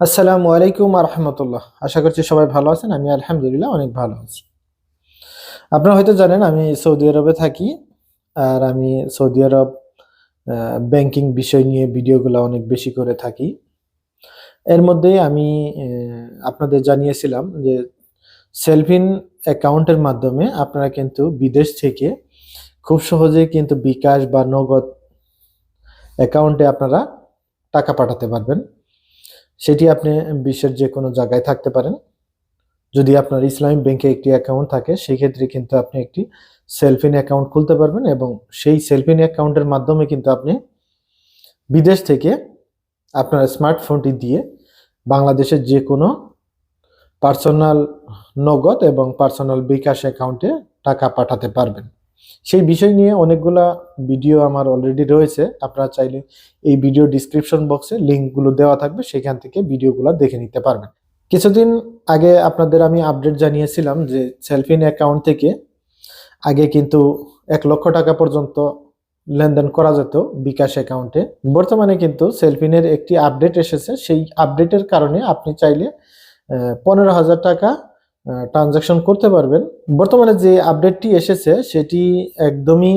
আসসালামু আলাইকুম রহমতুল্লাহ। আশা করছি সবাই ভালো আছেন, আমি আলহামদুলিল্লাহ অনেক ভালো আছি। আপনারা হয়তো জানেন, আমি সৌদি আরবে থাকি, আর আমি সৌদি আরব ব্যাংকিং বিষয় নিয়ে ভিডিওগুলো অনেক বেশি করে থাকি। এর মধ্যেই আমি আপনাদের জানিয়েছিলাম যে সেলফিন অ্যাকাউন্টের মাধ্যমে আপনারা কিন্তু বিদেশ থেকে খুব সহজেই কিন্তু বিকাশ বা নগদ অ্যাকাউন্টে আপনারা টাকা পাঠাতে পারবেন। সেটি আপনি বিশ্বের যে কোনো জায়গায় থাকতে পারেন। যদি আপনার ইসলামী ব্যাংকে একটি অ্যাকাউন্ট থাকে, সেই ক্ষেত্রে কিন্তু আপনি একটি সেলফিন অ্যাকাউন্ট খুলতে পারবেন এবং সেই সেলফিন অ্যাকাউন্টের মাধ্যমে কিন্তু আপনি বিদেশ থেকে আপনার স্মার্টফোনটি দিয়ে বাংলাদেশের যে কোনো পার্সোনাল নগদ এবং পার্সোনাল বিকাশ অ্যাকাউন্টে টাকা পাঠাতে পারবেন। সেই বিষয় নিয়ে অনেকগুলা ভিডিও আমার অলরেডি রয়েছে। আপনারা চাইলে এই ভিডিও ডিসক্রিপশন বক্সে লিঙ্কগুলো দেওয়া থাকবে, সেখান থেকে ভিডিওগুলো দেখে নিতে পারবেন। কিছুদিন আগে আপনাদের আমি আপডেট জানিয়েছিলাম যে সেলফিন অ্যাকাউন্ট থেকে আগে কিন্তু এক লক্ষ টাকা পর্যন্ত লেনদেন করা যেত বিকাশ অ্যাকাউন্টে বর্তমানে কিন্তু সেলফিনের একটি আপডেট এসেছে। সেই আপডেটের কারণে আপনি চাইলে পনেরো হাজার টাকা ট্রানজাকশন করতে পারবেন। বর্তমানে যে আপডেটটি এসেছে, সেটি একদমই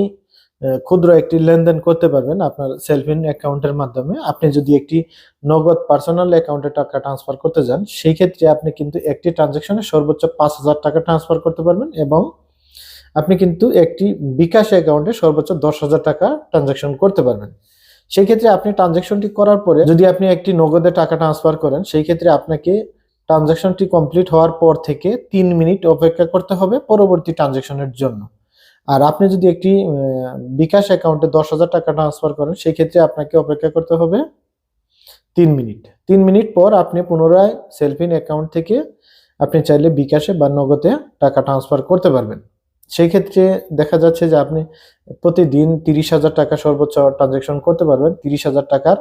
ক্ষুদ্র একটি লেনদেন করতে পারবেন আপনার সেলফিন অ্যাকাউন্টের মাধ্যমে। আপনি যদি একটি নগদ পার্সোনাল অ্যাকাউন্টে টাকা ট্রান্সফার করতে যান, সেই ক্ষেত্রে আপনি কিন্তু একটি ট্রানজাকশনে সর্বোচ্চ পাঁচ হাজার টাকা ট্রান্সফার করতে পারবেন এবং আপনি কিন্তু একটি বিকাশ অ্যাকাউন্টে সর্বোচ্চ দশ হাজার টাকা ট্রানজাকশন করতে পারবেন। সেই ক্ষেত্রে আপনি ট্রানজাকশনটি করার পরে যদি আপনি একটি নগদে টাকা ট্রান্সফার করেন, সেই ক্ষেত্রে আপনাকে ট্রানজাকশনটি কমপ্লিট হওয়ার পর থেকে তিন মিনিট অপেক্ষা করতে হবে পরবর্তী ট্রানজাকশনের জন্য। আর আপনি যদি একটি বিকাশ অ্যাকাউন্টে দশ হাজার টাকা ট্রান্সফার করেন সেই ক্ষেত্রে আপনাকে অপেক্ষা করতে হবে তিন মিনিট। তিন মিনিট পর আপনি পুনরায় সেলফিন অ্যাকাউন্ট থেকে আপনি চাইলে বিকাশে বা নগদে টাকা ট্রান্সফার করতে পারবেন। সেই ক্ষেত্রে দেখা যাচ্ছে যে আপনি প্রতিদিন তিরিশ হাজার টাকা সর্বোচ্চ ট্রানজাকশন করতে পারবেন। তিরিশ হাজার টাকার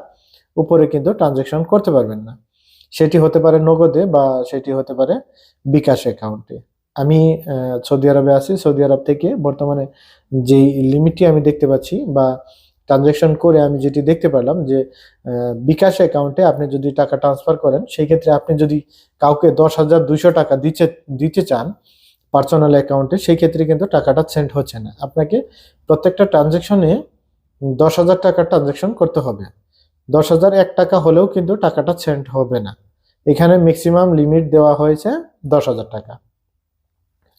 উপরে কিন্তু ট্রানজাকশন করতে পারবেন না। সেটি হতে পারে নগদে বা সেটি হতে পারে বিকাশ অ্যাকাউন্টে। আমি সৌদি আরবে আছি, সৌদি আরব থেকে বর্তমানে যেই লিমিটটি আমি দেখতে পাচ্ছি বা ট্রানজ্যাকশন করে আমি যেটি দেখতে পারলাম যে বিকাশ অ্যাকাউন্টে আপনি যদি টাকা ট্রান্সফার করেন, সেই ক্ষেত্রে আপনি যদি কাউকে দশ হাজার দুইশো টাকা দিতে দিতে চান পার্সোনাল অ্যাকাউন্টে, সেই ক্ষেত্রে কিন্তু টাকাটা সেন্ড হচ্ছে না। আপনাকে প্রত্যেকটা ট্রানজ্যাকশনে দশ হাজার টাকার ট্রানজ্যাকশন করতে হবে। দশ হাজার এক টাকা হলেও কিন্তু টাকাটা সেন্ড হবে না। এখানে ম্যাক্সিমাম লিমিট দেওয়া হয়েছে দশ হাজার টাকা।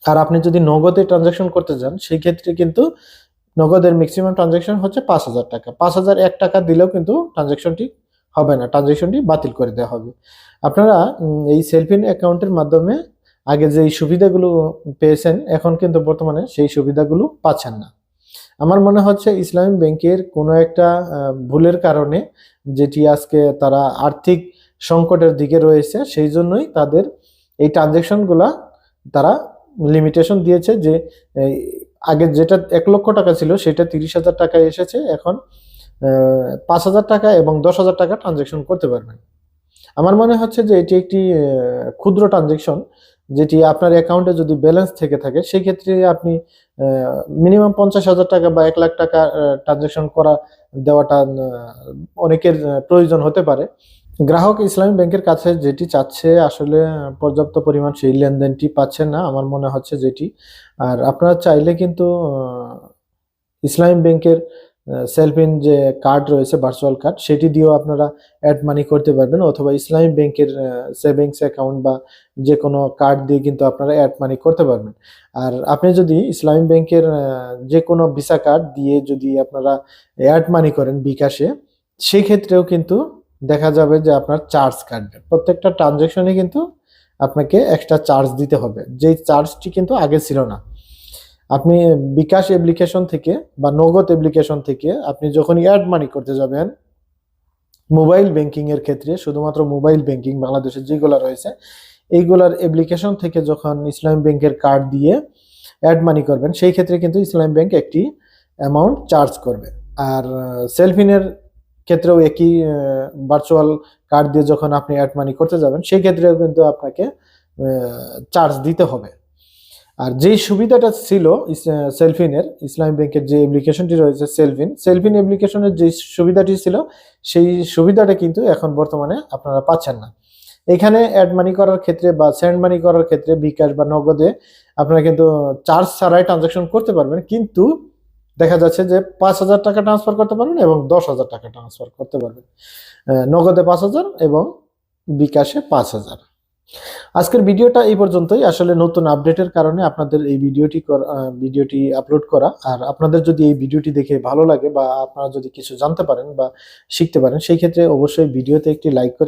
আর আপনি যদি নগদে ট্রানজাকশন করতে যান, সেই ক্ষেত্রে কিন্তু নগদের ম্যাক্সিমাম ট্রানজাকশন হচ্ছে পাঁচ হাজার টাকা। পাঁচ হাজার এক টাকা দিলেও কিন্তু ট্রানজাকশনটি হবে না ট্রানজাকশনটি বাতিল করে দেওয়া হবে। আপনারা এই সেলফিন অ্যাকাউন্টের মাধ্যমে আগে যে সুবিধাগুলো পেয়েছেন, এখন কিন্তু বর্তমানে সেই সুবিধাগুলো পাচ্ছেন না। আমার মনে হচ্ছে ইসলামী ব্যাংকের কোনো একটা ভুলের কারণে যেটি আজকে তারা আর্থিক সংকটের দিকে রয়েছে, সেই জন্যই তাদের এই ট্রানজেকশনগুলা তারা লিমিটেশন দিয়েছে যে আগে যেটা এক লক্ষ টাকা ছিল সেটা তিরিশ হাজার টাকায় এসেছে, এখন পাঁচ হাজার টাকা এবং দশ হাজার টাকা ট্রানজেকশন করতে পারবেন। আমার মনে হচ্ছে যে এটি একটি ক্ষুদ্র ট্রানজেকশন যেটি আপনার অ্যাকাউন্টে যদি ব্যালেন্স থেকে থাকে সেই ক্ষেত্রে আপনি মিনিমাম পঞ্চাশ হাজার টাকা বা এক লাখ টাকা ট্রানজেকশন করা দেওয়াটা অনেকের প্রয়োজন হতে পারে। গ্রাহক ইসলামী ব্যাংকের কাছে যেটি চাচ্ছে, আসলে পর্যাপ্ত পরিমাণ সেই লেনদেনটি পাচ্ছেন না, আমার মনে হচ্ছে যেটি। আর আপনারা চাইলে কিন্তু ইসলামী ব্যাংকের সেলফিন যে কার্ড রয়েছে, ভার্চুয়াল কার্ড, সেটি দিয়েও আপনারা অ্যাড মানি করতে পারবেন, অথবা ইসলামী ব্যাংকের সেভিংস অ্যাকাউন্ট বা যে কোনো কার্ড দিয়ে কিন্তু আপনারা অ্যাড মানি করতে পারবেন। আর আপনি যদি ইসলামী ব্যাংকের যে কোনো ভিসা কার্ড দিয়ে যদি আপনারা অ্যাড মানি করেন বিকাশে, সেক্ষেত্রেও কিন্তু দেখা যাবে যে আপনার চার্জ কাটবে। প্রত্যেকটা ট্রানজেকশনে কিন্তু আপনাকে এক্সট্রা চার্জ দিতে হবে। যেই চার্জটি কিন্তু আগে ছিল না। আপনি বিকাশ অ্যাপ্লিকেশন থেকে বা নগদ অ্যাপ্লিকেশন থেকে আপনি যখন অ্যাড মানি করতে যাবেন মোবাইল ব্যাংকিং এর ক্ষেত্রে শুধুমাত্র মোবাইল ব্যাংকিং বাংলাদেশে যেগুলো রয়েছে, এইগুলার অ্যাপ্লিকেশন থেকে যখন ইসলাম ব্যাংকের কার্ড দিয়ে অ্যাড মানি করবেন, সেই ক্ষেত্রে কিন্তু ইসলাম ব্যাংক একটি অ্যামাউন্ট চার্জ করবে। আর সেলফিনের ক্ষেত্রেও একই ভার্চুয়াল কার্ড দিয়ে যখন আপনি অ্যাড মানি করতে যাবেন সেই ক্ষেত্রেও কিন্তু আপনাকে চার্জ দিতে হবে। আর যেই সুবিধাটা ছিল সেলফিনের, ইসলামী ব্যাংকের যে অ্যাপ্লিকেশনটি রয়েছে, সেলফিন সেলফিন অ্যাপ্লিকেশনের যে সুবিধাটি ছিল, সেই সুবিধাটা কিন্তু এখন বর্তমানে আপনারা পাচ্ছেন না। এখানে অ্যাড মানি করার ক্ষেত্রে বা সেন্ড মানি করার ক্ষেত্রে বিকাশ বা নগদে আপনারা কিন্তু চার্জ ছাড়াই ট্রানজাকশন করতে পারবেন। কিন্তু দেখা যাচ্ছে যে পাঁচ হাজার টাকা ট্রান্সফার করতে পারবেন এবং দশ হাজার টাকা ট্রান্সফার করতে পারবেন। নগদে পাঁচ হাজার এবং বিকাশে পাঁচ হাজার। আজকের ভিডিওটা এই পর্যন্তই। আসলে নতুন আপডেটের কারণে আপনাদের এই ভিডিওটি ভিডিওটি আপলোড করা। আর আপনাদের যদি এই ভিডিওটি দেখে ভালো লাগে বা আপনারা যদি কিছু জানতে পারেন বা শিখতে পারেন, সেই ক্ষেত্রে অবশ্যই ভিডিওতে একটি লাইক করে